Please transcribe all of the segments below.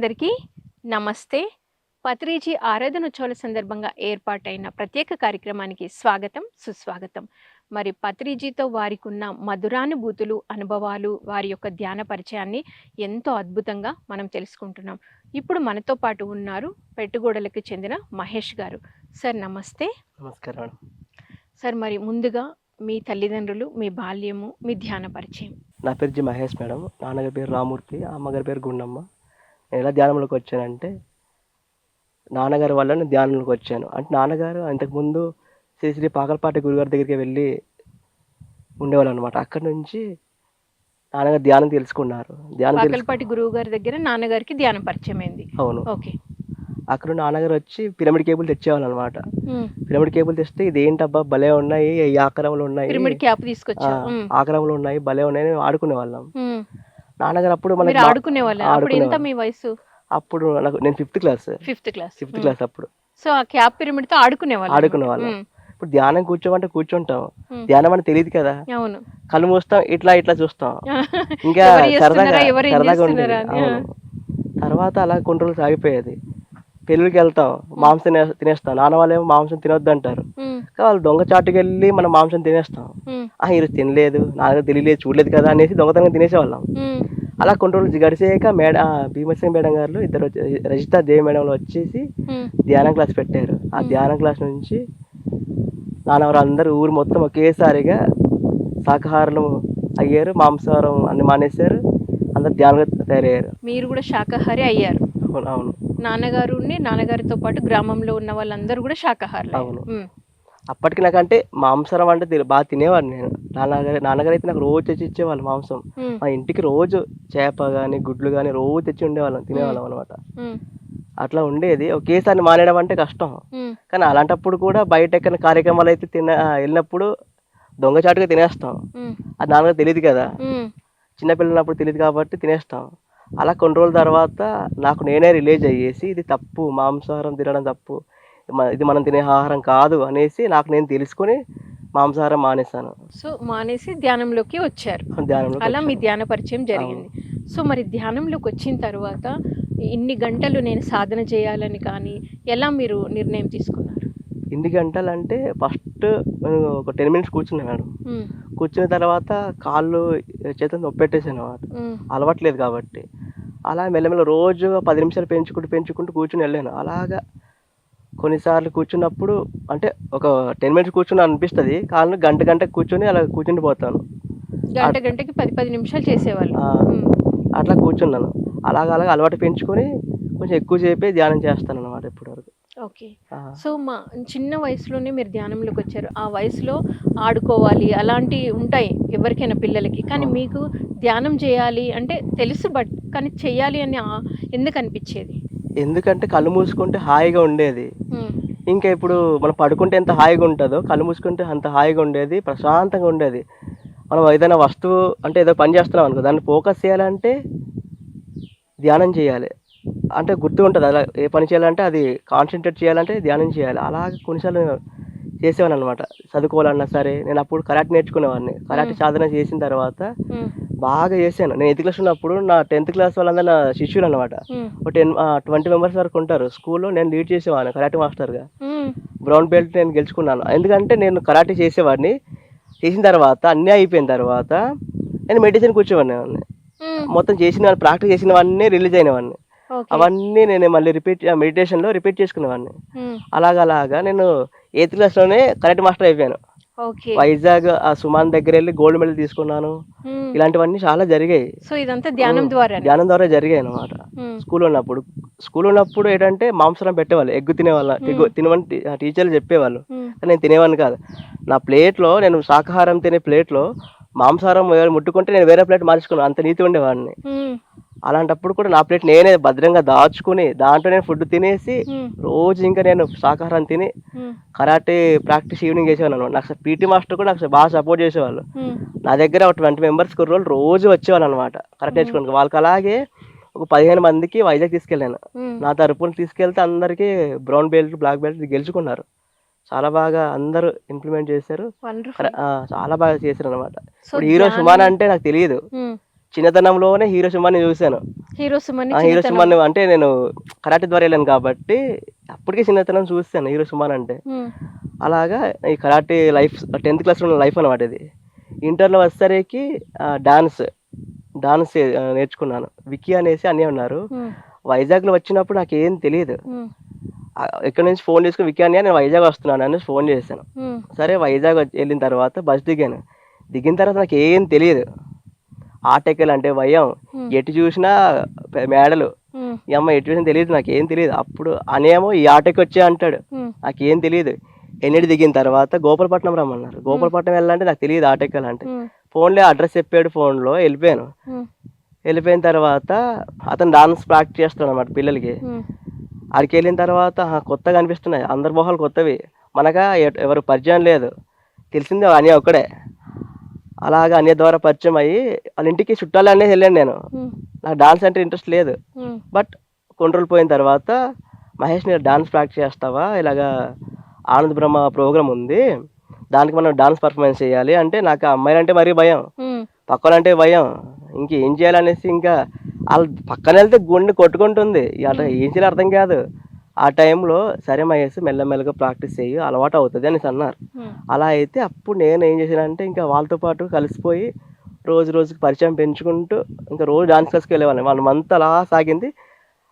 ప్రేక్షకులందరికీ నమస్తే. పత్రిజీ ఆరాధనోత్సవాల సందర్భంగా ఏర్పాటైన ప్రత్యేక కార్యక్రమానికి స్వాగతం సుస్వాగతం. మరి పత్రిజీతో వారికి ఉన్న మధురానుభూతులు అనుభవాలు వారి యొక్క ధ్యాన పరిచయాన్ని ఎంతో అద్భుతంగా మనం తెలుసుకుంటున్నాం. ఇప్పుడు మనతో పాటు ఉన్నారు పెట్టుగోడలకు చెందిన మహేష్ గారు. సార్ నమస్తే. నమస్కారం సార్ మరి ముందుగా మీ తల్లిదండ్రులు మీ బాల్యము మీ ధ్యాన పరిచయం. నా పేరు జి మహేష్ మేడం. నాన్నగారి పేరు రామూర్తి అమ్మగారి పేరు గుండమ్మ. నేను ఎలా ధ్యానంలోకి వచ్చానంటే నాన్నగారి వల్ల నేను ధ్యానంలోకి వచ్చాను. అంటే నాన్నగారు అంతకుముందు శ్రీ శ్రీ పాకలపాటి గురుగారి దగ్గరికి వెళ్ళి ఉండేవాళ్ళు అనమాట అక్కడి నుంచి నాన్నగారు ధ్యానం తెలుసుకున్నారు. ధ్యానం పాకల్పాటి గురువు గారి దగ్గర నాన్నగారికి ధ్యాన పరిచయం అయింది అవును. ఓకే. అక్కడ నాన్నగారు వచ్చి పిరమిడ్ కేబుల్ తెచ్చేవాళ్ళు అనమాట పిరమిడ్ కేబుల్ తెస్తే ఇది ఏంటబ్బా భలే ఉన్నాయి ఈ ఆకారంలో ఉన్నాయి. పిరమిడ్ క్యాప్ తీసుకొచ్చా ఆకారంలో ఉన్నాయి భలే ఉన్నాయి ఆడుకునే వాళ్ళం నాన్నగారు అప్పుడు మనకి ఆడుకునే వాళ్ళ ఎంత. మీ వయసు? అప్పుడు నాకు నేను fifth class fifth class fifth class అప్పుడు. సో ఆ క్యాప్ పిరమిడ్తో ఆడుకునే వాళ్ళు ఆడుకునే వాళ్ళం. ఇప్పుడు ధ్యానం కూర్చోమంటే కూర్చుంటాం. మ్మ్. ధ్యానం అని తెలియదు కదా. అవును. కళ్ళు మూస్తాం ఇట్లా ఇట్లా చూస్తాం. ఇంకా సరదాగా సరదాగా ఉండేది. అవును. తర్వాత అలా కొన్ని రోజులు సాగిపోయేది. పెళ్ళికి వెళ్తాం మాంసం తినే- తినేస్తాం నాన్న వాళ్ళేమో మాంసం తినొద్దు అంటారు వాళ్ళు దొంగ చాటుకి వెళ్ళి మనం మాంసం తినేస్తాం. ఆ ఈరోజు తినలేదు నాన్నగారు తెలియలేదు చూడలేదు కదా అనేసి దొంగతనంగా తినేసేవాళ్ళం. అలా కొన్ని రోజులు గడిచాక మేడ భీమసేన్ మేడం గారు ఇద్దరు రజిత దేవి మేడంలో వచ్చేసి ధ్యానం క్లాస్ పెట్టారు. ఆ ధ్యానం క్లాస్ నుంచి నాన్నవారు అందరూ ఊరు మొత్తం ఒకేసారిగా శాకాహారులు అయ్యారు మాంసాహారం అన్ని మానేశారు అందరు ధ్యానంగా తయారయ్యారు. మీరు కూడా శాకాహారి అయ్యారు. అవును అవును. నాన్నగారు నాన్నగారితో పాటు గ్రామంలో ఉన్న వాళ్ళందరూ కూడా శాకాహారులు. అవును. అప్పటికి నాకంటే మాంసాహారం అంటే బాగా తినేవాడిని నేను. నాన్నగారు నాన్నగారు అయితే నాకు రోజు తెచ్చి ఇచ్చేవాళ్ళు మాంసం. మా ఇంటికి రోజు చేప కానీ గుడ్లు కానీ రోజు తెచ్చి ఉండేవాళ్ళం తినేవాళ్ళం అనమాట అట్లా ఉండేది. ఒకేసారి మానేయడం అంటే కష్టం. కానీ అలాంటప్పుడు కూడా బయట ఎక్కడ కార్యక్రమాలు అయితే తిన వెళ్ళినప్పుడు దొంగచాటుగా తినేస్తాం. అది నాన్నగారు తెలియదు కదా. చిన్నపిల్లలు ఉన్నప్పుడు తెలియదు కాబట్టి తినేస్తాం. అలా కొన్ని రోజుల తర్వాత నాకు నేనే రిలీజ్ అయ్యేసి ఇది తప్పు మాంసాహారం తినడం తప్పు ఇది మనం తినే ఆహారం కాదు అనేసి నాకు నేను తెలుసుకొని మాంసాహారం మానేశాను. సో మానేసి ధ్యానంలోకి వచ్చారు. ధ్యానంలో అలా మీ ధ్యాన పరిచయం జరిగింది. సో మరి ధ్యానంలోకి వచ్చిన తర్వాత ఇన్ని గంటలు నేను సాధన చేయాలని కానీ ఎలా మీరు నిర్ణయం తీసుకున్నారు? ఎన్ని గంటలు అంటే ఫస్ట్ ఒక టెన్ మినిట్స్ కూర్చున్నాను. కూర్చున్న తర్వాత కాళ్ళు చేతులు నొప్పి పెట్టేసాను అన్నమాట. ఉమ్, అలవాట్లేదు కాబట్టి. అలా మెల్లమెల్ల రోజు పది నిమిషాలు పెంచుకుంటూ పెంచుకుంటూ కూర్చుని వెళ్ళాను. అలాగా కొన్నిసార్లు కూర్చున్నప్పుడు అంటే ఒక టెన్ మినిట్స్ కూర్చుని అనిపిస్తుంది. కాళ్ళు గంట గంట కూర్చొని అలా కూర్చుని పోతాను. గంట గంటకి పది పది నిమిషాలు చేసేవాళ్ళు. అట్లా కూర్చున్నాను. అలాగ అలాగ అలవాటు పెంచుకొని కొంచెం ఎక్కువ సేపే ధ్యానం చేస్తాను అనమాట ఇప్పటివరకు. ఓకే. ఆ, సో మా చిన్న వయసులోనే మీరు ధ్యానంలోకి వచ్చారు. ఆ వయసులో ఆడుకోవాలి అలాంటివి ఉంటాయి ఎవరికైనా పిల్లలకి. కానీ మీకు ధ్యానం చేయాలి అంటే తెలుసు బట్ కానీ చెయ్యాలి అని ఎందుకు అనిపించేది? ఎందుకంటే కళ్ళు మూసుకుంటే హాయిగా ఉండేది. ఇంకా ఇప్పుడు మనం పడుకుంటే ఎంత హాయిగా ఉంటుందో కళ్ళు మూసుకుంటే అంత హాయిగా ఉండేది ప్రశాంతంగా ఉండేది. మనం ఏదైనా వస్తువు అంటే ఏదో పని చేస్తున్నాం అనుకో దాన్ని ఫోకస్ చేయాలంటే ధ్యానం చేయాలి. అంటే గుర్తు ఉంటుంది అలా ఏ పని చేయాలంటే అది కాన్సన్ట్రేట్ చేయాలంటే ధ్యానం చేయాలి. అలాగే కొన్నిసార్లు చేసేవాడిని అనమాట చదువుకోవాలన్నా సరే నేను అప్పుడు కరాటే నేర్చుకునేవాడిని. కరాటే సాధన చేసిన తర్వాత బాగా చేశాను. నేను ఎయిత్ క్లాస్ ఉన్నప్పుడు నా టెన్త్ క్లాస్ వాళ్ళందరూ నా శిష్యులు అనమాట ఒక టెన్ ట్వంటీ మెంబర్స్ వరకు ఉంటారు. స్కూల్లో నేను లీడ్ చేసేవాడిని కరాటే మాస్టర్గా. బ్రౌన్ బెల్ట్ నేను గెలుచుకున్నాను. ఎందుకంటే నేను కరాటే చేసేవాడిని. చేసిన తర్వాత అన్నీ అయిపోయిన తర్వాత నేను మెడిసిన్ కూర్చోవాడిని. మొత్తం చేసిన ప్రాక్టీస్ చేసినవన్నీ రిలీజ్ అయినవన్నీ ఓకే. అవన్నీ నేను మళ్ళీ రిపీట్ మెడిటేషన్లో రిపీట్ చేసుకునేవాడిని. ఉమ్, అలాగా అలాగా నేను ఎయిత్ క్లాస్లోనే కరాటే మాస్టర్ అయిపోయాను. వైజాగ్ ఆ సుమాన్ దగ్గర వెళ్ళి గోల్డ్ మెడల్ తీసుకున్నాను. ఇలాంటివన్నీ చాలా జరిగాయి. సో ఇదంతా ధ్యానం ద్వారా ధ్యానం ద్వారా జరిగాయి అన్నమాట. స్కూల్ ఉన్నప్పుడు స్కూల్ ఉన్నప్పుడు ఏంటంటే మాంసం పెట్టేవాళ్ళు ఎగ్గు తినేవాళ్ళ ఎగ్గు తినమని టీచర్లు చెప్పేవాళ్ళు. కానీ నేను తినేవాడిని కాదు. నా ప్లేట్లో నేను శాకాహారం తినే ప్లేట్లో మాంసాహారం ముట్టుకుంటే నేను వేరే ప్లేట్ మార్చుకున్నాను అంత నీతి ఉండేవాడిని. అలాంటప్పుడు కూడా నా ప్లేట్ నేనే భద్రంగా దాచుకుని దాంట్లో నేను ఫుడ్ తినేసి రోజు ఇంకా నేను శాకాహారం తిని కరాటే ప్రాక్టీస్ ఈవినింగ్ చేసేవాళ్ళు అనమాట నాకు పీటీ మాస్టర్ కూడా నాకు బాగా సపోర్ట్ చేసేవాళ్ళు. నా దగ్గర ఒక ట్వంటీ మెంబర్స్ కుర్రోళ్ళు రోజు వచ్చేవాళ్ళు అనమాట కరాటే నేర్చుకోవడానికి. వాళ్ళకి అలాగే ఒక పదిహేను మందికి వైజాగ్ తీసుకెళ్ళాను నా తరపున తీసుకెళ్తే అందరికీ బ్రౌన్ బెల్ట్ బ్లాక్ బెల్ట్ గెలుచుకున్నారు. చాలా బాగా అందరూ ఇంప్లిమెంట్ చేశారు. చాలా బాగా చేశారు అనమాట ఇప్పుడు హీరో సుమాన్ అంటే నాకు తెలియదు. చిన్నతనంలోనే హీరో సుమాన్ని చూశాను. హీరో సుమన్ హీరో సుమాన్ అంటే నేను కరాటే ద్వారా వెళ్ళాను కాబట్టి అప్పటికే చిన్నతనం చూశాను హీరో సుమాన్ అంటే. అలాగా ఈ కరాటే లైఫ్ టెన్త్ క్లాస్లో ఉన్న లైఫ్ అనమాట ఇది. ఇంటర్లో వచ్చేసరికి డాన్స్ డాన్స్ నేర్చుకున్నాను. విక్కీ అనేసి అన్నీ ఉన్నారు. వైజాగ్లో వచ్చినప్పుడు నాకు ఏం తెలియదు ఆ, ఇక్కడ నుంచి ఫోన్ చేసుకుని విక్కీ అని నేను వైజాగ్ వస్తున్నాను అని ఫోన్ చేశాను. సరే వైజాగ్ వెళ్ళిన తర్వాత బస్ దిగాను. దిగిన తర్వాత నాకు ఏం తెలియదు ఆటెక్కలు అంటే భయం ఎటు చూసినా మేడలు. ఈ అమ్మ ఎటు చూసినా తెలియదు నాకు ఏం తెలియదు. అప్పుడు అనేమో ఈ ఆటోకి వచ్చే అంటాడు నాకు ఏం తెలియదు. ఎన్నిటి దిగిన తర్వాత గోపాలపట్నం రమ్మన్నారు. గోపాలపట్నం వెళ్ళాలంటే నాకు తెలియదు ఆటెక్కాలంటే. ఫోన్లో అడ్రస్ చెప్పాడు ఫోన్లో వెళ్ళిపోయాను. వెళ్ళిపోయిన తర్వాత అతను డాన్స్ ప్రాక్టీస్ చేస్తాడు అనమాట పిల్లలకి. ఆడికి వెళ్ళిన తర్వాత "ఆహా, కొత్తగా అనిపిస్తున్నాయి. అందరి మొహాలు కొత్తవి. మనగా ఎవరు పరిచయం లేదు. తెలిసింది అని ఒక్కడే. అలాగా అన్య ద్వారా పరిచయం అయ్యి వాళ్ళ ఇంటికి చుట్టాలు అనేది వెళ్ళాను నేను. నాకు డాన్స్ అంటే ఇంట్రెస్ట్ లేదు. బట్ కొన్ని రోజులు పోయిన తర్వాత మహేష్ నేను డాన్స్ ప్రాక్టీస్ చేస్తావా? ఇలాగా ఆనంద్ బ్రహ్మ ప్రోగ్రామ్ ఉంది. దానికి మనం డాన్స్ పర్ఫార్మెన్స్ చేయాలి అంటే నాకు ఆ అమ్మాయిలంటే మరీ భయం. పక్కనంటే భయం. ఇంకేం చేయాలనేసి ఇంకా వాళ్ళు పక్కన వెళ్తే గుండె కొట్టుకుంటుంది. అట్లా ఏం చేయాలి అర్థం కాదు. ఆ టైంలో సరే మహేష్ మెల్లమెల్లగా ప్రాక్టీస్ చేయి అలవాటు అవుతుంది అనేసి అన్నారు. అలా అయితే అప్పుడు నేను ఏం చేశానంటే ఇంకా వాళ్ళతో పాటు కలిసిపోయి రోజు రోజుకి పరిచయం పెంచుకుంటూ ఇంకా రోజు డాన్స్ క్లాస్కి వెళ్ళేవాళ్ళం వాళ్ళ మంత్ అలా సాగింది.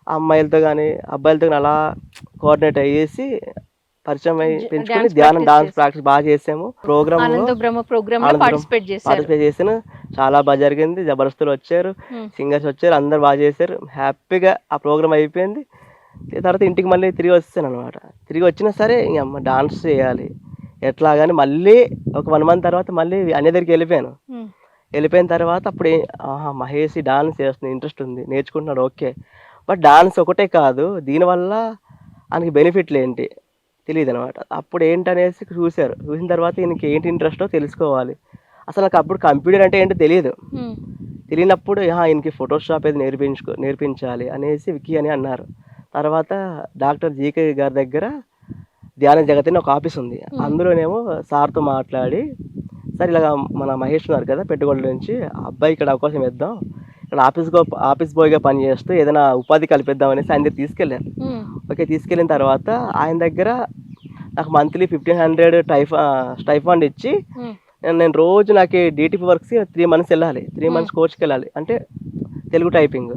అమ్మాయిలతో కానీ అబ్బాయిలతో కానీ అలా కోఆర్డినేట్ అయ్యేసి పరిచయం అయ్యి పెంచుకుని ధ్యానం డాన్స్. ప్రాక్టీస్ బాగా చేసాము. ప్రోగ్రామ్ పార్టిసిపేట్ చేసాను చాలా బాగా జరిగింది. జబర్దస్తులు వచ్చారు. సింగర్స్ వచ్చారు. అందరు బాగా చేశారు. హ్యాపీగా ఆ ప్రోగ్రామ్ అయిపోయింది. తర్వాత ఇంటికి మళ్ళీ తిరిగి వచ్చాను అనమాట తిరిగి వచ్చినా సరే ఇంక అమ్మ డాన్స్ చేయాలి. ఎట్లా కానీ మళ్ళీ ఒక వన్ మంత్ తర్వాత మళ్ళీ అనే దగ్గరికి వెళ్ళిపోయాను. వెళ్ళిపోయిన తర్వాత అప్పుడు ఆహా మహేష్ డాన్స్ చేస్తుంది ఇంట్రెస్ట్ ఉంది. నేర్చుకుంటున్నాడు ఓకే. బట్ డాన్స్ ఒకటే కాదు దీనివల్ల ఆయనకి బెనిఫిట్లు ఏంటి? తెలియదు అనమాట అప్పుడు ఏంటనేసి చూశారు. చూసిన తర్వాత ఈయనకి ఏంటి ఇంట్రెస్టో తెలుసుకోవాలి. అసలు నాకు అప్పుడు కంప్యూటర్ అంటే ఏంటో తెలియదు. తెలియనప్పుడు "ఆహా, ఈయనకి ఫోటోషాప్ ఏది నేర్పించుకో నేర్పించాలి అనేసి విక్కీ అని అన్నారు. తర్వాత డాక్టర్ జీకే గారి దగ్గర ధ్యాన జగతి అని ఒక ఆఫీస్ ఉంది. అందులోనేమో సార్తో మాట్లాడి సార్ ఇలాగ మన మహేష్ ఉన్నారు కదా పెట్టుకోళ్ళ నుంచి అబ్బాయి ఇక్కడ అవకాశం ఇద్దాం ఇక్కడ ఆఫీస్ ఆఫీస్ బాయ్గా పని చేస్తూ ఏదైనా ఉపాధి కల్పిద్దాం అనేసి ఆయన దగ్గర తీసుకెళ్ళారు ఓకే తీసుకెళ్ళిన తర్వాత ఆయన దగ్గర నాకు మంత్లీ ఫిఫ్టీన్ హండ్రెడ్ టైఫ్ స్టైఫండ్ ఇచ్చి నేను రోజు నాకు డీటీపీ వర్క్స్ త్రీ మంత్స్ వెళ్ళాలి. త్రీ మంత్స్ కోచ్కి వెళ్ళాలి. అంటే తెలుగు టైపింగ్.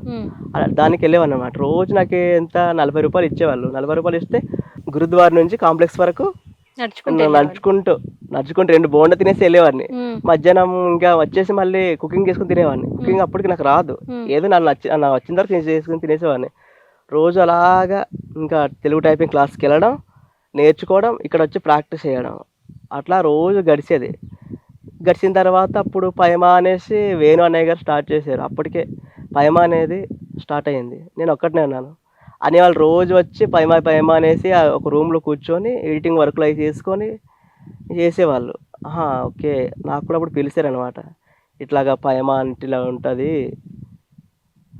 దానికి వెళ్ళేవాడిని అనమాట రోజు నాకు ఎంత నలభై రూపాయలు ఇచ్చేవాళ్ళు. నలభై రూపాయలు ఇస్తే గురుద్వార నుంచి కాంప్లెక్స్ వరకు నడుచుకుంటూ. నడుచుకుంటూ నడుచుకుంటూ రెండు బోండ తినేసి వెళ్ళేవాడిని. మధ్యాహ్నం ఇంకా వచ్చేసి మళ్ళీ కుకింగ్ చేసుకుని తినేవాడిని. కుకింగ్ అప్పటికి నాకు రాదు. ఏదో నాకు నచ్చి నాకు వచ్చిన తర్వాత చేసుకుని తినేసేవాడిని. రోజు అలాగా ఇంకా తెలుగు టైపింగ్ క్లాస్కి వెళ్ళడం నేర్చుకోవడం ఇక్కడ వచ్చి ప్రాక్టీస్ చేయడం. అట్లా రోజు గడిచేది గడిచిన తర్వాత అప్పుడు పైమా అనేసి వేణు అన్నయ్య గారు స్టార్ట్ చేశారు. అప్పటికే పైమా అనేది స్టార్ట్ అయ్యింది. నేను ఒక్కటనే ఉన్నాను. అని వాళ్ళు రోజు వచ్చి పైమా పైమా అనేసి ఆ ఒక రూమ్లో కూర్చొని ఎడిటింగ్ వర్క్లు అవి చేసుకొని చేసేవాళ్ళు. ఓకే. నాకు కూడా అప్పుడు పిలిచారనమాట ఇట్లాగా పైమా అంటే ఇలా ఉంటుంది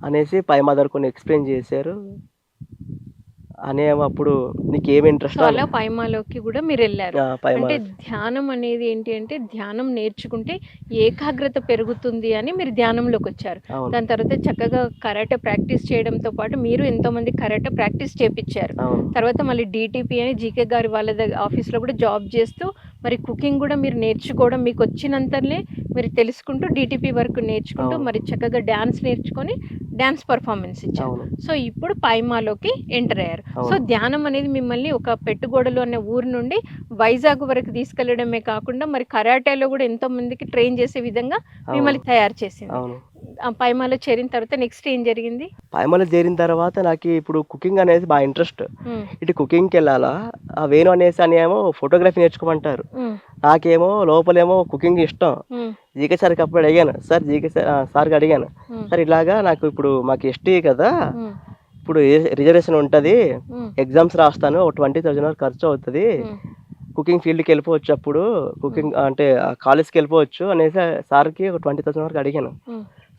అనేసి పైమా దగ్గర కొన్ని ఎక్స్ప్లెయిన్ చేశారు. అనే అప్పుడు నీకు ఏమి ఇంట్రెస్ట్ అలా పైమాలోకి కూడా మీరు వెళ్ళారు అంటే ధ్యానం అనేది ఏంటి అంటే ధ్యానం నేర్చుకుంటే ఏకాగ్రత పెరుగుతుంది అని మీరు ధ్యానంలోకి వచ్చారు దాని తర్వాత చక్కగా కరాటే ప్రాక్టీస్ చేయడంతో పాటు మీరు ఎంతో మంది కరాటే ప్రాక్టీస్ చేపించారు తర్వాత మళ్ళీ డీటీపీ అని జీకే గారి వాళ్ళ దగ్గర ఆఫీస్లో కూడా జాబ్ చేస్తూ మరి కుకింగ్ కూడా మీరు నేర్చుకోవడం మీకు వచ్చినంతలే మీరు తెలుసుకుంటూ డీటీపీ వరకు నేర్చుకుంటూ. మరి చక్కగా డ్యాన్స్ నేర్చుకొని డ్యాన్స్ పర్ఫార్మెన్స్ ఇచ్చారు. సో ఇప్పుడు పైమాలోకి ఎంటర్ అయ్యారు. సో ధ్యానం అనేది మిమ్మల్ని ఒక పెట్టుగోడలు అనే ఊరు నుండి వైజాగ్ వరకు తీసుకెళ్ళడమే కాకుండా మరి కరాటేలో కూడా ఎంతో మందికి ట్రైన్ చేసే విధంగా మిమ్మల్ని తయారు చేసింది. పైమాలో చేరిన తర్వాత నెక్స్ట్ ఏం జరిగింది? పైమలో చేరిన తర్వాత నాకు ఇప్పుడు కుకింగ్ అనేది బాగా ఇంట్రెస్ట్. ఇటు కుకింగ్కి వెళ్ళాలా? ఆ వేణు అనేసి అని ఏమో ఫోటోగ్రఫీ నేర్చుకోమంటారు. నాకేమో లోపలేమో కుకింగ్ ఇష్టం. జీకే సార్కి అప్పుడు అడిగాను సార్ జీకే సార్కి అడిగాను. సార్ ఇలాగా నాకు ఇప్పుడు మాకు ఎస్టీ కదా ఇప్పుడు రిజర్వేషన్ ఉంటుంది ఎగ్జామ్స్ రాస్తాను ఒక ట్వంటీ థౌజండ్ వరకు ఖర్చు అవుతుంది కుకింగ్ ఫీల్డ్కి వెళ్ళిపోవచ్చు అప్పుడు కుకింగ్ అంటే కాలేజ్కి వెళ్ళిపోవచ్చు అనేసి సార్కి ఒక ట్వంటీ థౌసండ్ వరకు అడిగాను.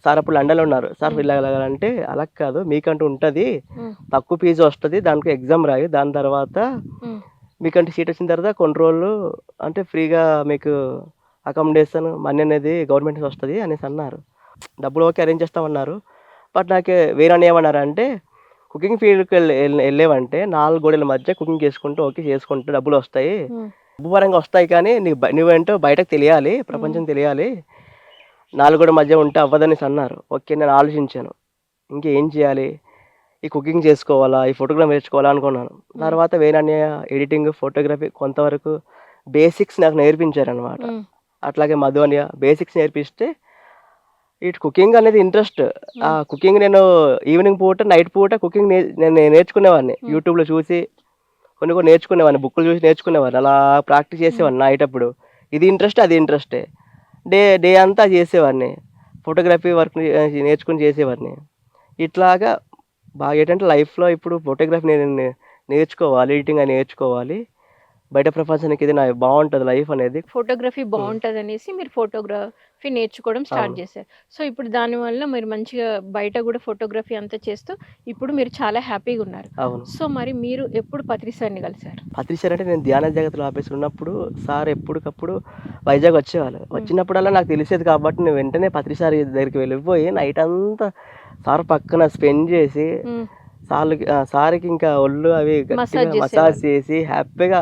సార్ అప్పుడు లండన్లో ఉన్నారు. సార్ వెళ్ళగలంటే అలా కాదు మీకంటూ ఉంటుంది. తక్కువ ఫీజు వస్తుంది దానికి ఎగ్జామ్ రాయి దాని తర్వాత మీకంటే సీట్ వచ్చిన తర్వాత కొన్ని రోజులు అంటే ఫ్రీగా మీకు అకామిడేషన్ మనీ అనేది గవర్నమెంట్ వస్తుంది అనేసి అన్నారు. డబ్బులు ఓకే అరేంజ్ చేస్తామన్నారు. బట్ నాకు వేరే ఏమన్నారు అంటే కుకింగ్ ఫీల్డ్కి వెళ్ళి వెళ్ళేవంటే నాలుగు గోడల మధ్య కుకింగ్ చేసుకుంటూ ఓకే చేసుకుంటూ డబ్బులు వస్తాయి. డబ్బు పరంగా వస్తాయి కానీ నీకు నువ్వేంటో బయటకు తెలియాలి ప్రపంచం తెలియాలి. నాలుగు మధ్య ఉంటే అవ్వదనేసి అన్నారు ఓకే నేను ఆలోచించాను. ఇంకేం చేయాలి? ఈ కుకింగ్ చేసుకోవాలా? ఈ ఫోటోగ్రాఫ్ నేర్చుకోవాలా అనుకున్నాను. తర్వాత వేరే ఎడిటింగ్ ఫోటోగ్రఫీ కొంతవరకు బేసిక్స్ నాకు నేర్పించారనమాట ఉమ్, అట్లాగే మధు అని బేసిక్స్ నేర్పిస్తే ఇటు కుకింగ్ అనేది ఇంట్రెస్ట్. ఆ కుకింగ్ నేను ఈవినింగ్ పూట నైట్ పూట కుకింగ్ నేను నేర్చుకునేవాడిని. యూట్యూబ్లో చూసి కొన్ని కొన్ని నేర్చుకునేవాడిని బుక్లు చూసి నేర్చుకునేవాడిని. అలా ప్రాక్టీస్ చేసేవాడిని నైట్ అప్పుడు. ఇది ఇంట్రెస్ట్ అది ఇంట్రెస్టే. డే డే అంతా చేసేవాడిని. ఫోటోగ్రఫీ వర్క్ నేర్చుకుని చేసేవాడిని. ఇట్లాగా బాగా ఏంటంటే లైఫ్లో ఇప్పుడు ఫోటోగ్రఫీ నేను నే- నేర్చుకోవాలి ఎడిటింగ్ అని నేర్చుకోవాలి. బయట ప్రపంచానికి ఇది నా బాగుంటుంది లైఫ్ అనేది ఫోటోగ్రఫీ బాగుంటది అనేసి మీరు ఫోటోగ్రఫీ నేర్చుకోవడం స్టార్ట్. చేశారు. సో ఇప్పుడు దానివల్ల మీరు మంచిగా బయట కూడా ఫోటోగ్రఫీ అంతా చేస్తూ ఇప్పుడు మీరు చాలా హ్యాపీగా ఉన్నారు. అవును. సో మరి మీరు ఎప్పుడు పత్రి సార్ని కలిసారు పత్రి సార్ అంటే నేను ధ్యాన జగత్లో ఆఫీస్లో ఉన్నప్పుడు సార్ ఎప్పటికప్పుడు వైజాగ్ వచ్చేవాళ్ళు. వచ్చినప్పుడల్లా నాకు తెలిసేది కాబట్టి నేను వెంటనే పత్రి సార్ దగ్గరికి వెళ్ళిపోయి నైట్ అంతా సార్ పక్కన స్పెండ్ చేసి ఉమ్, సార్కి ఇంకా ఒళ్ళు అవి మసాజ్ చేసి హ్యాపీగా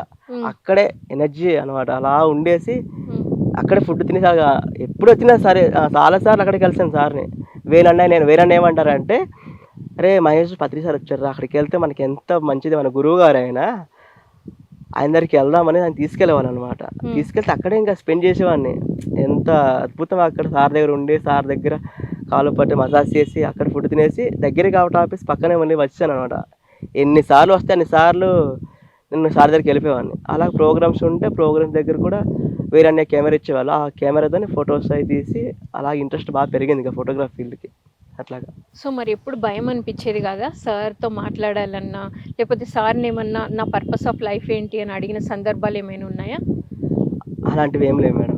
అక్కడే ఎనర్జీ అనమాట అలా ఉండేసి అక్కడే ఫుడ్ తినేసాగా ఎప్పుడు వచ్చినా సరే చాలా సార్లు అక్కడికి కలిసాను సార్ని. వేరన్నయ్య నేను వేరన్న ఏమంటారంటే అరే మహేష్ పత్రి సార్ వచ్చారు అక్కడికి వెళ్తే మనకి ఎంత మంచిది మన గురువు గారు ఆయన ఆయన దగ్గరికి వెళ్దామని ఆయన తీసుకెళ్ళేవాను అనమాట. తీసుకెళ్తే అక్కడే ఇంకా స్పెండ్ చేసేవాడిని. ఎంత అద్భుతం అక్కడ సార్ దగ్గర ఉండి సార్ దగ్గర కాలు పట్టి మసాజ్ చేసి అక్కడ ఫుడ్ తినేసి దగ్గర కాబట్టి ఆఫీస్ పక్కనే మళ్ళీ వచ్చాను అనమాట ఎన్నిసార్లు వస్తే అన్నిసార్లు నేను సార్ దగ్గరికి వెళ్ళిపోయేవాడిని. అలా ప్రోగ్రామ్స్ ఉంటే ప్రోగ్రామ్స్ దగ్గర కూడా వేరే అనే కెమెరా ఇచ్చేవాళ్ళు. ఆ కెమెరాతోని ఫొటోస్ అవి తీసి అలా ఇంట్రెస్ట్ బాగా పెరిగింది ఇంకా ఫోటోగ్రఫీ ఫీల్డ్కి అట్లాగా. సో మరి ఎప్పుడు భయం అనిపించేది కదా? సార్తో మాట్లాడాలన్నా లేకపోతే సార్ని ఏమన్నా నా పర్పస్ ఆఫ్ లైఫ్ ఏంటి? అని అడిగిన సందర్భాలు ఏమైనా ఉన్నాయా? అలాంటివి ఏం లేవు మేడం.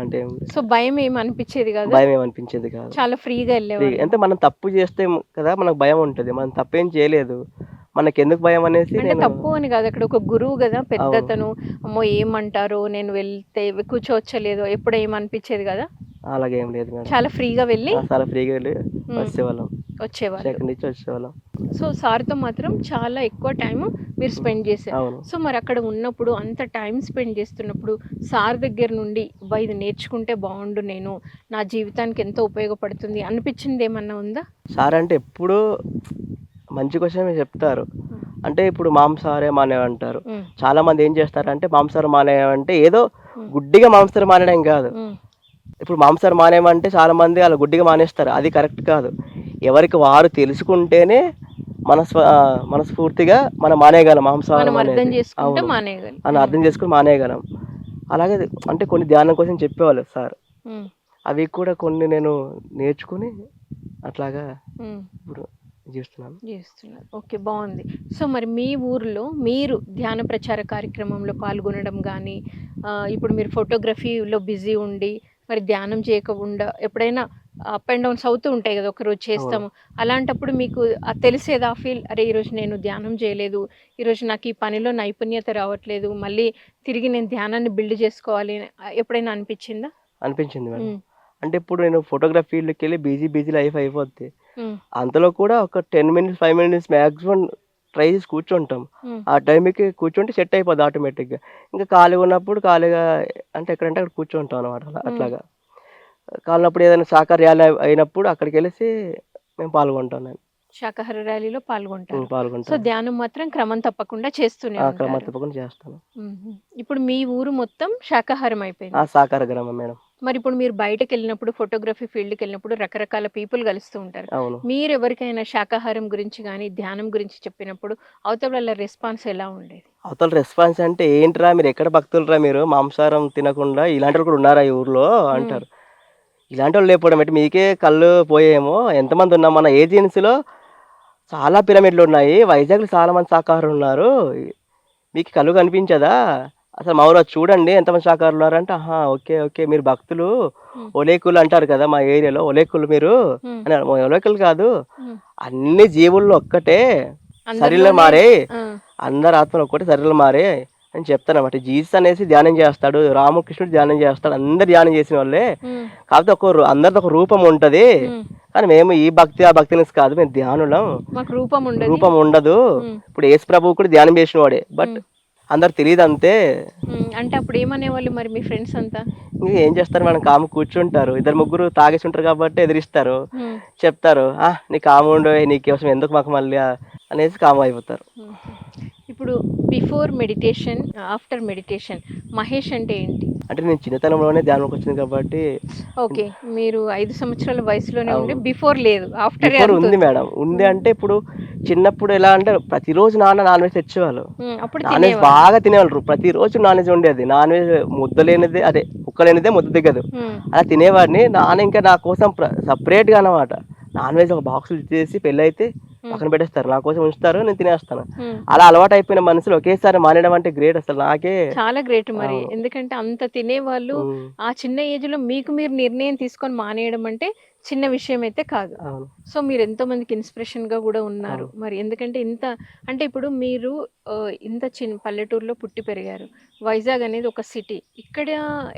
ఏం లేవు సో భయం ఏమి అనిపించేది కదా? భయం ఏమనిపించేది కాదు. చాలా ఫ్రీగా వెళ్ళేవాళ్ళు. అంటే మనం తప్పు చేస్తే కదా మనకు భయం ఉంటుంది. మనం తప్పేం చేయలేదు. మనకి ఎందుకు భయం అనేసి అంటే తప్పు అని కాదు. అక్కడ ఒక గురువు కదా పెద్దతను. అమ్మో ఏమంటారో నేను వెళ్తే కూర్చోవచ్చలేదో ఎప్పుడు ఏమనిపించేది కదా? అలాగే ఏం లేదు చాలా ఫ్రీగా వెళ్ళి? చాలా ఫ్రీగా వెళ్ళి వచ్చేవాళ్ళం వచ్చేవాళ్ళు. వచ్చేవాళ్ళం. సో సార్తో మాత్రం చాలా ఎక్కువ టైం మీరు స్పెండ్ చేశారు. సో మరి అక్కడ ఉన్నప్పుడు అంత టైం స్పెండ్ చేస్తున్నప్పుడు సార్ దగ్గర నుండి "అబ్బా, ఇది నేర్చుకుంటే బాగుండు నేను నా జీవితానికి ఎంతో ఉపయోగపడుతుంది అనిపించింది ఏమన్నా ఉందా? సార్ అంటే ఎప్పుడు మంచి క్వశ్చన్ చెప్తారు. అంటే ఇప్పుడు మాంసాహారే మానే అంటారు. ఉమ్, చాలా మంది ఏం చేస్తారంటే మాంసాహారం మానే అంటే ఏదో గుడ్డిగా మాంసాహారం మానేయడం కాదు. ఇప్పుడు మాంసాహారం మానేయమంటే చాలా మంది అలా గుడ్డిగా మానేస్తారు. అది కరెక్ట్ కాదు. ఎవరికి వారు తెలుసుకుంటేనే మనస్ఫ ఆ, మనస్ఫూర్తిగా మనం మానేయగలం మాంసాహారం అని అర్థం చేసుకుని మానేయగలం. అలాగే అంటే కొన్ని ధ్యానం కోసం చెప్పేవాళ్ళు సార్. అవి కూడా కొన్ని నేను నేర్చుకుని అట్లాగా. ఇప్పుడు చేస్తున్నాను చేస్తున్నారు ఓకే బాగుంది. సో మరి మీ ఊర్లో మీరు ధ్యాన ప్రచార కార్యక్రమంలో పాల్గొనడం కానీ ఇప్పుడు మీరు ఫోటోగ్రఫీలో బిజీ ఉండి మరి ధ్యానం చేయకుండా ఎప్పుడైనా అప్ అండ్ డౌన్స్ అవుతూ ఉంటాయి కదా ఒకరోజు చేస్తాము అలాంటప్పుడు మీకు ఆ తెలిసేదా ఫీల్? అరే ఈరోజు నేను ధ్యానం చేయలేదు. ఈరోజు నాకు ఈ పనిలో నైపుణ్యత రావట్లేదు. మళ్ళీ తిరిగి నేను ధ్యానాన్ని బిల్డ్ చేసుకోవాలి. ఎప్పుడైనా అనిపించిందా? అనిపించింది మేడం. అంటే ఇప్పుడు నేను ఫోటోగ్రఫీ ఫీల్డ్కి వెళ్ళి బిజీ బిజీ లైఫ్ అయిపోద్ది. అంతలో కూడా ఒక ten minutes five minutes maximum try చేసి కూర్చుంటాం. ఆ టైంకి కూర్చుంటే సెట్ అయిపోద్ది ఆటోమేటిక్గా. ఇంకా ఖాళీగా ఉన్నప్పుడు ఖాళీగా అంటే ఎక్కడంటే అక్కడ కూర్చుంటాం అనమాట అట్లాగా. కాలినప్పుడు ఏదైనా సాకార ర్యాలీ అయినప్పుడు అక్కడికి వెళ్ళేసి మేము పాల్గొంటాం నేను శాకాహార ర్యాలీలో పాల్గొంటారు. ఉమ్, సో ధ్యానం మాత్రం క్రమం తప్పకుండా చేస్తూనే ఆ ఉంటారు. క్రమం తప్పకుండా చేస్తాను. ఇప్పుడు మీ ఊరు మొత్తం శాకాహారం అయిపోయింది. సాకార గ్రామం మేడం. మరి ఇప్పుడు మీరు బయటకు వెళ్ళినప్పుడు ఫోటోగ్రఫీ ఫీల్డ్కి వెళ్ళినప్పుడు రకరకాల పీపుల్ కలుస్తూ ఉంటారు. అవును. మీరు ఎవరికైనా శాకాహారం గురించి కానీ ధ్యానం గురించి చెప్పినప్పుడు అవతల వాళ్ళ రెస్పాన్స్ ఎలా ఉండేది? అవతల రెస్పాన్స్ అంటే ఏంట్రా మీరు ఎక్కడ భక్తులరా మీరు? మాంసాహారం తినకుండా ఇలాంటి వాళ్ళు కూడా ఉన్నారా ఈ ఊర్లో? అంటారు. ఇలాంటి వాళ్ళు లేకపోవడం అంటే మీకే కళ్ళు పోయేమో. ఎంతమంది ఉన్నాం మన ఏజెన్సీలో చాలా పిరమిడ్లు ఉన్నాయి. వైజాగ్లో చాలా మంది శాకాహారులు ఉన్నారు. మీకు కళ్ళు కనిపించదా? అసలు మా చూడండి ఎంతమంది శాకాహారులు ఉన్నారు అంటే ఆహా ఓకే ఓకే మీరు భక్తులు. ఒలేకులు అంటారు కదా మా ఏరియాలో ఒలేకులు మీరు. అని. ఒలేకులు కాదు. అన్ని జీవుల్లో ఒక్కటే. శరీరం మారే. అందరు ఆత్మలు ఒక్కటే శరీరం మారే. అని చెప్తాను అనమాట జీసస్ అనేసి ధ్యానం చేస్తాడు రామకృష్ణుడు ధ్యానం చేస్తాడు అందరు ధ్యానం చేసిన వాళ్ళే. కాకపోతే ఒక అందరిది ఒక రూపం ఉంటది. కానీ మేము ఈ భక్తి ఆ భక్తి అనేసి కాదు మేము ధ్యానులం. రూపం ఉండదు. రూపం ఉండదు. ఉమ్. ఇప్పుడు యేసు ప్రభువు కూడా ధ్యానం చేసిన వాడే. బట్ అందరు తెలియదు అంతే అంటే అప్పుడు ఏమనేవాళ్ళు మరి మీ ఫ్రెండ్స్ అంతా? ఇంకా ఏం చేస్తారు? మనం కాము కూర్చుంటారు. ఇద్దరు ముగ్గురు తాగేసి ఉంటారు కాబట్టి ఎదిరిస్తారు. చెప్తారు ఆ నీ కాము ఉండు నీకోసం ఎందుకు మాకు మళ్ళీ అనేసి కాము అయిపోతారు. ఇప్పుడు before meditation after meditation Mahesh అంటే ఏంటి? అంటే నేను చిన్నతనంలోనే ధ్యానంలోకి వచ్చింది కాబట్టి ఓకే మీరు ఐదు సంవత్సరాల వయసులోనే ఉండి బిఫోర్ లేదు ఆఫ్టర్ ఉంది మేడం. ఉంది అంటే ఇప్పుడు చిన్నప్పుడు ఎలా అంటే ప్రతిరోజు నాన్న నాన్ వెజ్ తెచ్చేవాళ్ళు. నాన్ వెజ్ బాగా తినేవాళ్ళు. ప్రతిరోజు నాన్ వెజ్ ఉండేది నాన్ వెజ్ ముద్ద లేనిదే అదే కుక్క లేనిదే ముద్ద దిగదు. అలా తినేవాడిని. నాన్న ఇంకా నా కోసం సపరేట్గా అనమాట నాన్ వెజ్ ఒక బాక్స్ చేసి పెళ్ళి అయితే పక్కన పెట్టేస్తారు. నా కోసం ఉంచుతారు నేను తినేస్తాను. అలా అలవాటు అయిపోయిన మనుషులు ఒకేసారి మానేయడం అంటే గ్రేట్ అసలు నాకే. చాలా గ్రేట్ మరి. ఎందుకంటే అంత తినేవాళ్ళు ఆ చిన్న ఏజ్లో మీకు మీరు నిర్ణయం తీసుకొని మానేయడం అంటే చిన్న విషయం అయితే కాదు సో మీరు ఎంతో మందికి ఇన్స్పిరేషన్గా కూడా ఉన్నారు. మరి ఎందుకంటే ఇంత అంటే ఇప్పుడు మీరు ఇంత చిన్న పల్లెటూరులో పుట్టి పెరిగారు. వైజాగ్ అనేది ఒక సిటీ. ఇక్కడ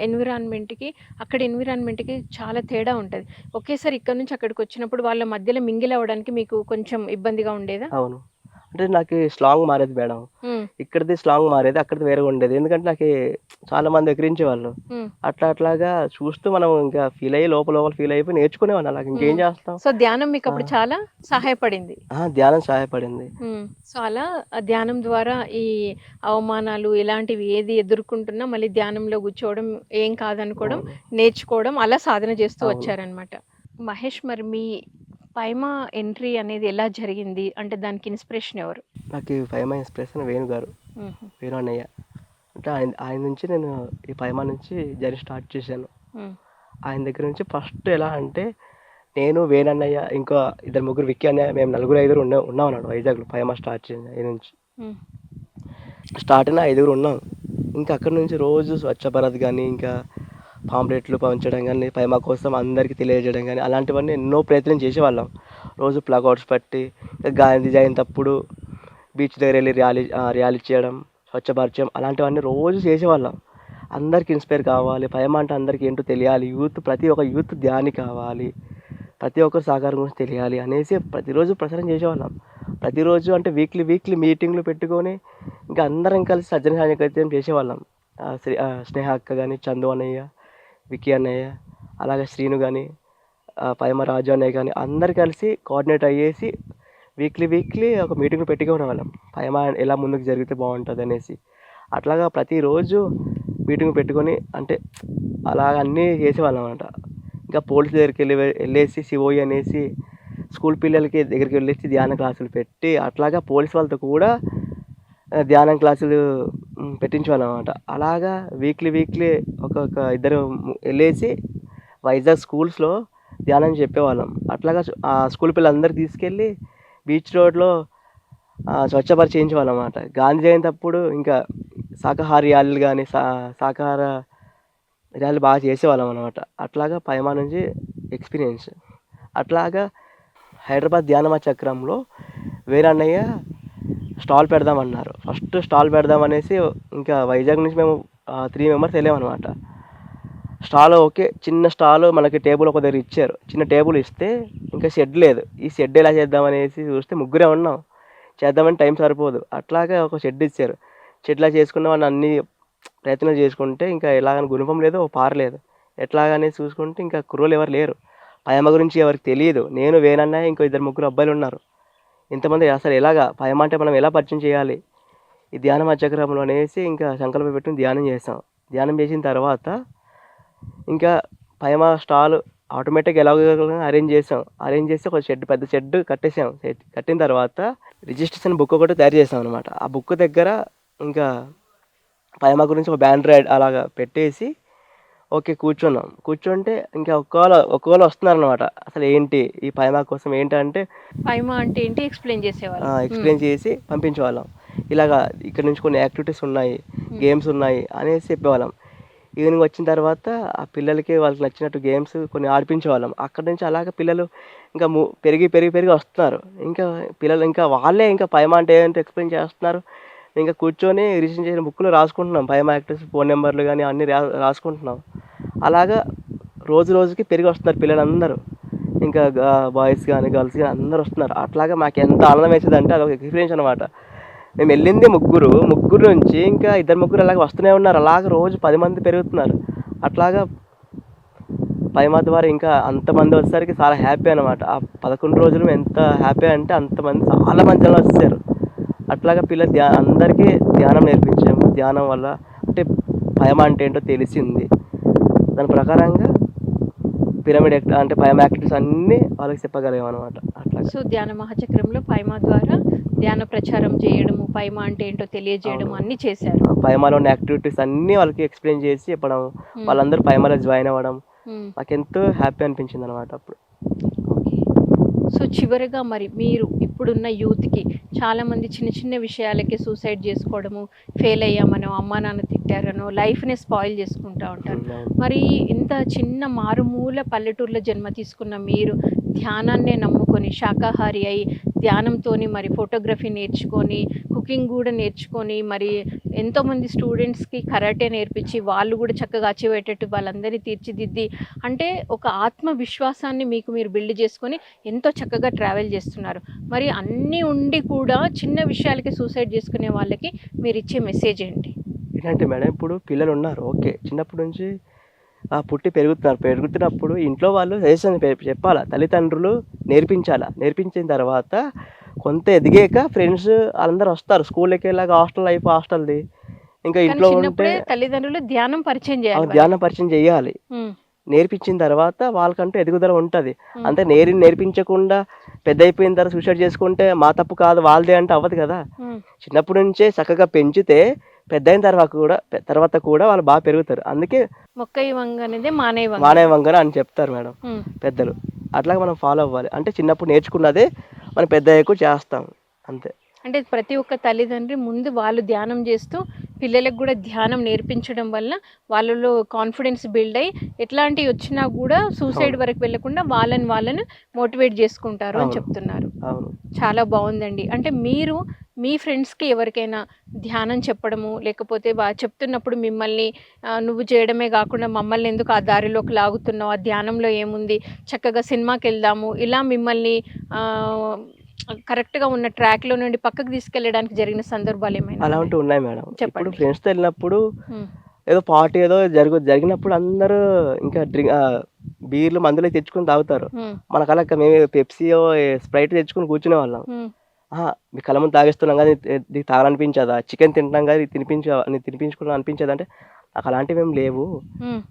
ఎన్విరాన్మెంట్కి అక్కడ ఎన్విరాన్మెంట్కి చాలా తేడా ఉంటది. ఒకేసారి ఇక్కడ నుంచి అక్కడికి వచ్చినప్పుడు వాళ్ళ మధ్యలో మింగిల్ అవ్వడానికి మీకు కొంచెం ఇబ్బందిగా ఉండేదా? అవును. అంటే నాకు స్లాంగ్ మారేది మేడం. ఇక్కడిది స్లాంగ్ మారేది అక్కడిది వేరేగా ఉండేది. ఎందుకంటే నాకు చాలా మంది ఎదిరించేవాళ్ళు ఉమ్. అట్లా అట్లాగా చూస్తూ మనం ఇంకా ఫీల్ అయ్యి లోపల లోపల ఫీల్ అయిపోయి నేర్చుకునేవాడిని అలాగ ఇంకేం చేస్తాం? సో ధ్యానం మీకు అప్పుడు చాలా సహాయపడింది. ఆ, ధ్యానం సహాయపడింది. సో అలా ధ్యానం ద్వారా ఈ అవమానాలు ఇలాంటివి ఏది ఎదుర్కొంటున్నా మళ్ళీ ధ్యానంలో కూర్చోవడం ఏం కాదనుకోవడం నేర్చుకోవడం అలా సాధన చేస్తూ వచ్చారనమాట మహేష్ మరి మీ పైమా ఎంట్రీ అనేది ఎలా జరిగింది? అంటే దానికి ఇన్స్పిరేషన్ ఎవరు? నాకు ఈ పైమా ఇన్స్పిరేషన్ వేణు గారు. వేణు అన్నయ్య. అంటే ఆయన ఆయన నుంచి నేను ఈ పైమా నుంచి జర్నీ స్టార్ట్ చేశాను. ఆయన దగ్గర నుంచి ఫస్ట్ ఎలా అంటే నేను వేణన్నయ్య ఇంకా ఇద్దరు ముగ్గురు విక్కీ అన్నయ్య మేము నలుగురు ఐదుగురు ఉన్నా ఉన్నాం అన్నాడు వైజాగ్లో పైమా స్టార్ట్ చేసిన ఈ నుంచి. స్టార్ట్ అయిన ఐదుగురు ఉన్నాం. ఇంకా అక్కడ నుంచి రోజు స్వచ్ఛ భారత్ కానీ ఇంకా పాంప్లెట్లు పంచడం కానీ పైమా కోసం అందరికీ తెలియజేయడం కానీ అలాంటివన్నీ ఎన్నో ప్రయత్నం చేసేవాళ్ళం. రోజు ప్లగౌట్స్ పట్టి గాంధీ జయంతి అప్పుడు బీచ్ దగ్గర వెళ్ళి ర్యాలీ ర్యాలీ చేయడం స్వచ్ఛ అలాంటివన్నీ రోజు చేసేవాళ్ళం. అందరికి ఇన్స్పైర్ కావాలి. భయం అంటే అందరికీ ఏంటో తెలియాలి. యూత్ ప్రతి ఒక్క యూత్ ధ్యాని కావాలి. ప్రతి ఒక్కరు సహకారం గురించి తెలియాలి అనేసి ప్రతిరోజు ప్రచారం చేసేవాళ్ళం. ప్రతిరోజు అంటే వీక్లీ వీక్లీ మీటింగ్లు పెట్టుకొని ఇంకా అందరం కలిసి సజ్జన సాంకేత్యం చేసేవాళ్ళం. శ్రీ స్నేహ అక్క కానీ చందు అన్నయ్య విక్కీ అన్నయ్య అలాగే శ్రీను కానీ పైమ రాజు అన్నయ్య కానీ అందరు కలిసి కోఆర్డినేట్ అయ్యేసి వీక్లీ వీక్లీ ఒక మీటింగ్ పెట్టుకునే వాళ్ళం. పైమ ఎలా ముందుకు జరిగితే బాగుంటుంది అనేసి. అట్లాగా ప్రతిరోజు మీటింగ్ పెట్టుకొని అంటే అలాగ అన్నీ చేసేవాళ్ళం అనమాట ఇంకా పోలీస్ దగ్గరికి వెళ్ళి వెళ్ళేసి సిఓఈ అనేసి స్కూల్ పిల్లలకి దగ్గరికి వెళ్ళేసి ధ్యాన క్లాసులు పెట్టి అట్లాగా పోలీస్ వాళ్ళతో కూడా ధ్యానం క్లాసులు పెట్టించేవాళ్ళం అనమాట అలాగా వీక్లీ వీక్లీ ఒక్కొక్క ఇద్దరు వెళ్ళేసి వైజాగ్ స్కూల్స్లో ధ్యానం చెప్పేవాళ్ళం. అట్లాగా ఆ స్కూల్ పిల్లలందరూ తీసుకెళ్ళి బీచ్ రోడ్లో స్వచ్ఛపరిచి చేయించేవాళ్ళం అనమాట గాంధీ జయంతి అప్పుడు ఇంకా శాకాహార ర్యాలీలు కానీ సా శాకాహార ర్యాలీలు బాగా చేసేవాళ్ళం అనమాట అట్లాగా పైమా నుంచి ఎక్స్పీరియన్స్. అట్లాగా హైదరాబాద్ ధ్యానమా చక్రంలో వేరన్నయ్య స్టాల్ పెడదామన్నారు. ఫస్ట్ స్టాల్ పెడదాం అనేసి ఇంకా వైజాగ్ నుంచి మేము త్రీ మెంబర్స్ వెళ్ళామన్నమాట. స్టాల్ ఓకే చిన్న స్టాల్ మనకి టేబుల్ ఒక దగ్గర ఇచ్చారు. చిన్న టేబుల్ ఇస్తే ఇంకా షెడ్ లేదు. ఈ షెడ్ ఎలా చేద్దామనేసి చూస్తే ముగ్గురే ఉన్నాం. చేద్దామని టైం సరిపోదు. అట్లాగే ఒక షెడ్ ఇచ్చారు. షెడ్లా చేసుకున్నామని అన్ని ప్రయత్నాలు చేసుకుంటే ఇంకా ఎలాగని గుణపం లేదు పారలేదు ఎట్లాగనే చూసుకుంటే ఇంకా కుర్రోలు ఎవరు లేరు. పయమ గురించి ఎవరికి తెలియదు. నేను వేనన్నా ఇంకో ఇద్దరు ముగ్గురు అబ్బాయిలు ఉన్నారు. ఇంతమంది అసలు ఎలాగా? భయం అంటే మనం ఎలా పరిచయం చేయాలి? ఈ ధ్యానం చక్రంలో అనేసి ఇంకా సంకల్పం పెట్టుకుని ధ్యానం చేసాం ధ్యానం చేసిన తర్వాత ఇంకా భయమ స్టాల్ ఆటోమేటిక్గా ఎలాగో అరేంజ్ చేసాం అరేంజ్ చేసి ఒక షెడ్ పెద్ద షెడ్ కట్టేసాం. కట్టిన తర్వాత రిజిస్ట్రేషన్ బుక్ ఒకటి తయారు చేసాం అనమాట ఆ బుక్ దగ్గర ఇంకా పైమా గురించి ఒక బ్యానర్ అలాగా పెట్టేసి ఓకే కూర్చున్నాం. కూర్చుంటే ఇంకా ఒక్కవేళ ఒక్కవేళ వస్తున్నారనమాట అసలు ఏంటి? ఈ పైమా కోసం ఏంటంటే పైమా అంటే ఏంటి? ఎక్స్ప్లెయిన్ చేసేవాళ్ళు. ఎక్స్ప్లెయిన్ చేసి పంపించేవాళ్ళం. ఇలాగా ఇక్కడ నుంచి కొన్ని యాక్టివిటీస్ ఉన్నాయి గేమ్స్ ఉన్నాయి అనేసి చెప్పేవాళ్ళం. ఈవినింగ్ వచ్చిన తర్వాత ఆ పిల్లలకి వాళ్ళకి నచ్చినట్టు గేమ్స్ కొన్ని ఆడిపించేవాళ్ళం. అక్కడ నుంచి అలాగే పిల్లలు ఇంకా పెరిగి పెరిగి పెరిగి వస్తున్నారు. ఇంకా పిల్లలు ఇంకా వాళ్ళే ఇంకా పైమా అంటే ఏంటో ఎక్స్ప్లెయిన్ చేస్తున్నారు. ఇంకా కూర్చొని రిజిస్ట్రేషన్ చేసిన బుక్లో రాసుకుంటున్నాం. బయోమాటిక్స్ యాక్టర్స్ ఫోన్ నెంబర్లు కానీ అన్నీ రా రాసుకుంటున్నాం. అలాగా రోజు రోజుకి పెరిగి వస్తున్నారు పిల్లలందరూ. ఇంకా బాయ్స్ కానీ గర్ల్స్ కానీ అందరూ వస్తున్నారు. అట్లాగా మాకు ఎంత ఆనందం వేసేది అంటే అదొక ఎక్స్పీరియన్స్ అనమాట మేము వెళ్ళింది ముగ్గురు. ముగ్గురు నుంచి ఇంకా ఇద్దరు ముగ్గురు అలాగే వస్తూనే ఉన్నారు. అలాగ రోజు పది మంది పెరుగుతున్నారు. అట్లాగా పైమాత ద్వారా ఇంకా అంతమంది వచ్చేసరికి చాలా హ్యాపీ అనమాట ఆ పదకొండు రోజులు ఎంత హ్యాపీ అంటే అంతమంది చాలా మంది జనాలు వచ్చారు అట్లాగా పిల్ల ధ్యా అందరికీ ధ్యానం నేర్పించాము. ధ్యానం వల్ల అంటే భయం అంటే ఏంటో తెలిసింది. దాని ప్రకారంగా పిరమిడ్ అంటే భయం యాక్టివిటీస్ అన్నీ వాళ్ళకి చెప్పగలిగాం అనమాట అట్లా సో ధ్యాన మహాచక్రంలో పైమా ద్వారా ధ్యాన ప్రచారం చేయడము పైమా అంటే ఏంటో తెలియజేయడం. అన్ని చేశారు. పైమాలో ఉన్న యాక్టివిటీస్ అన్నీ వాళ్ళకి ఎక్స్ప్లెయిన్ చేసి చెప్పడం వాళ్ళందరూ పైమాలో జాయిన్ అవ్వడం మ్మ్. నాకు ఎంతో హ్యాపీ అనిపించింది అనమాట అప్పుడు. ఓకే. సో చివరిగా మరి మీరు ఇప్పుడున్న యూత్కి చాలామంది చిన్న చిన్న విషయాలకే సూసైడ్ చేసుకోవడము ఫెయిల్ అయ్యామనో అమ్మా నాన్న తిట్టారనో లైఫ్ని స్పాయిల్ చేసుకుంటూ ఉంటారు. మరి ఇంత చిన్న మారుమూల పల్లెటూరులో జన్మ తీసుకున్న మీరు ధ్యానాన్నే నమ్ముకొని శాకాహారి అయి ధ్యానంతోని మరి ఫోటోగ్రఫీ నేర్చుకొని కుకింగ్ కూడా నేర్చుకొని మరి ఎంతోమంది స్టూడెంట్స్కి కరాటే నేర్పించి వాళ్ళు కూడా చక్కగా అచ్చివేటట్టు వాళ్ళందరినీ తీర్చిదిద్ది అంటే ఒక ఆత్మవిశ్వాసాన్ని మీకు మీరు బిల్డ్ చేసుకొని ఎంతో చక్కగా ట్రావెల్ చేస్తున్నారు. మరి అన్నీ ఉండి కూడా చిన్న విషయాలకి సూసైడ్ చేసుకునే వాళ్ళకి మీరు ఇచ్చే మెసేజ్ ఏంటి ఏంటంటే మేడం ఇప్పుడు పిల్లలు ఉన్నారు ఓకే. చిన్నప్పటి నుంచి పుట్టి పెరుగుతున్నారు పెరుగుతున్నప్పుడు ఇంట్లో వాళ్ళు సజెషన్ చెప్పాలా తల్లిదండ్రులు నేర్పించాలా. నేర్పించిన తర్వాత కొంత ఎదిగాక ఫ్రెండ్స్ వాళ్ళందరూ వస్తారు. స్కూల్కి వెళ్ళాక హాస్టల్ లైఫ్ హాస్టల్ది. ఇంకా ఇంట్లో ఉంటే తల్లిదండ్రులు ధ్యానం పరిచయం చేయాలి ధ్యాన పరిచయం చేయాలి. నేర్పించిన తర్వాత వాళ్ళకంటూ ఎదుగుదల ఉంటుంది. అంటే నేరి నేర్పించకుండా పెద్ద అయిపోయిన తర్వాత సూసైడ్ చేసుకుంటే మా తప్పు కాదు వాళ్ళదే అంటే అవ్వదు కదా. చిన్నప్పటి నుంచే చక్కగా పెంచితే పెద్ద అయిన తర్వాత కూడా తర్వాత కూడా వాళ్ళు బాగా పెరుగుతారు. అందుకే మొక్క వంగ అనేది మానే వంగ. మానవ వంగన అని చెప్తారు మేడం పెద్దలు. అట్లాగే మనం ఫాలో అవ్వాలి. అంటే చిన్నప్పుడు నేర్చుకున్నదే మనం పెద్ద అయ్యాక చేస్తాం. అంతే. అంటే ప్రతి ఒక్క తల్లిదండ్రి ముందు వాళ్ళు ధ్యానం చేస్తూ పిల్లలకు కూడా ధ్యానం నేర్పించడం వల్ల వాళ్ళలో కాన్ఫిడెన్స్ బిల్డ్ అయ్యి ఎట్లాంటివి వచ్చినా కూడా సూసైడ్. వరకు వెళ్ళకుండా వాళ్ళని వాళ్ళని మోటివేట్ చేసుకుంటారు అని. చెప్తున్నారు. చాలా బాగుందండి. అంటే మీరు మీ ఫ్రెండ్స్కి ఎవరికైనా ధ్యానం చెప్పడము లేకపోతే వా చెప్తున్నప్పుడు మిమ్మల్ని నువ్వు చేయడమే కాకుండా మమ్మల్ని ఎందుకు ఆ దారిలోకి లాగుతున్నావు? ఆ ధ్యానంలో ఏముంది? చక్కగా సినిమాకి వెళ్దాము. ఇలా మిమ్మల్ని కరెక్ట్గా ఉన్న ట్రాక్లో నుండి పక్కకు తీసుకెళ్ళడానికి జరిగిన సందర్భాలు ఏమైనా అలాంటివి ఉన్నాయి? మేడం. ఇప్పుడు చెప్పండి. ఫ్రెండ్స్తో వెళ్ళినప్పుడు ఉమ్, ఏదో పార్టీ ఏదో జరుగు జరిగినప్పుడు అందరూ ఇంకా డ్రింక్ బీర్లు మందులు తెచ్చుకొని తాగుతారు. మనకు అలా మేము పెప్సీయో స్ప్రైట్ తెచ్చుకొని కూర్చునే వాళ్ళం. మీ ముందు తాగేస్తున్నాం కదా నీకు- తాగాలనిపించదా చికెన్ తింటున్నాం కదా నీకు తినిపించ తినిపించుకున్నా అనిపించదా అంటే నాకు అలాంటివి ఏం లేవు.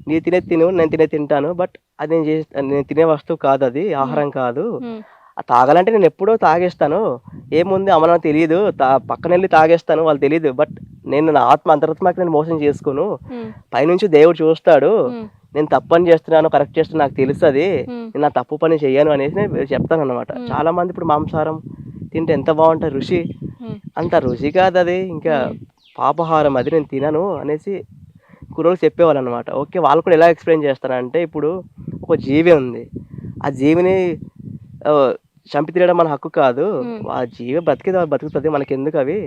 నీ తినే తిను నేను తినే తింటాను బట్ అది నేను చేసి నేను తినే వస్తువు కాదు అది ఆహారం కాదు. తాగాలంటే నేను ఎప్పుడో తాగేస్తాను. ఏముంది అమ్మనో తెలియదు తా పక్కన వెళ్ళి తాగేస్తాను వాళ్ళు తెలియదు బట్ నేను నా ఆత్మ అంతరాత్మకి నేను మోసం చేసుకోను. పైనుంచి దేవుడు చూస్తాడు. నేను తప్పని చేస్తున్నాను కరెక్ట్ చేస్తున్నా నాకు తెలుస్తుంది నేను నా తప్పు పని చెయ్యను అనేసి నేను చెప్తాను అనమాట. చాలా మంది ఇప్పుడు మాంసాహారం తింటే ఎంత బాగుంటుంది రుచి? అంత రుచి కాదు అది. ఇంకా. పాపహారం అది నేను తినను అనేసి కుర్రోళ్ళు చెప్పేవాళ్ళు అనమాట ఓకే వాళ్ళు కూడా ఎలా ఎక్స్ప్లెయిన్ చేస్తారంటే ఇప్పుడు ఒక జీవి ఉంది. ఆ జీవిని చంపి తినడం మన హక్కు కాదు. ఆ జీవి బతికితే బతుకుతుంది మనకి ఎందుకు అవి?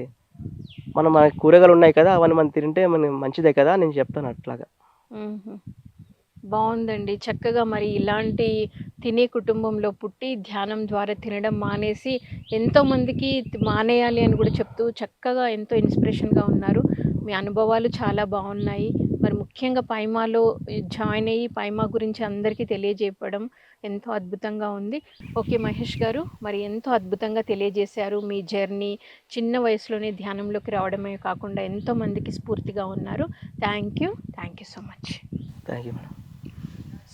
మనం మన కూరగాయలు ఉన్నాయి కదా అవన్నీ మనం తింటే మన మంచిదే కదా నేను చెప్తాను అట్లాగా. బాగుందండి. చక్కగా మరి ఇలాంటి తినే కుటుంబంలో పుట్టి ధ్యానం ద్వారా తినడం మానేసి ఎంతో మందికి మానేయాలి అని కూడా చెప్తూ చక్కగా ఎంతో ఇన్స్పిరేషన్గా ఉన్నారు. మీ అనుభవాలు చాలా బాగున్నాయి. మరి ముఖ్యంగా పైమాలో జాయిన్ అయ్యి పైమా గురించి అందరికీ తెలియజేయడం ఎంతో అద్భుతంగా ఉంది. ఓకే మహేష్ గారు మరి ఎంతో అద్భుతంగా తెలియజేశారు మీ జర్నీ. చిన్న వయసులోనే ధ్యానంలోకి రావడమే కాకుండా ఎంతో మందికి స్ఫూర్తిగా ఉన్నారు. Thank you thank you so much. Thank you madam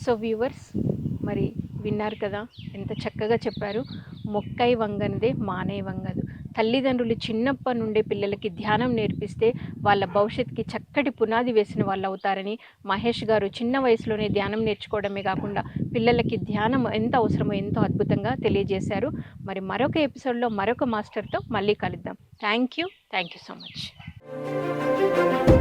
so viewers మరి విన్నారు కదా ఎంత చక్కగా చెప్పారు. మొక్కై వంగనిదే మానే వంగదు. తల్లిదండ్రులు చిన్నప్పటి నుండే పిల్లలకి ధ్యానం నేర్పిస్తే వాళ్ళ భవిష్యత్తుకి చక్కటి పునాది వేసిన వాళ్ళు అవుతారని మహేష్ గారు చిన్న వయసులోనే ధ్యానం నేర్చుకోవడమే కాకుండా పిల్లలకి ధ్యానం ఎంత అవసరమో ఎంతో అద్భుతంగా తెలియజేశారు. మరి మరొక ఎపిసోడ్లో మరొక మాస్టర్తో మళ్ళీ కలుద్దాం. Thank you. Thank you so much.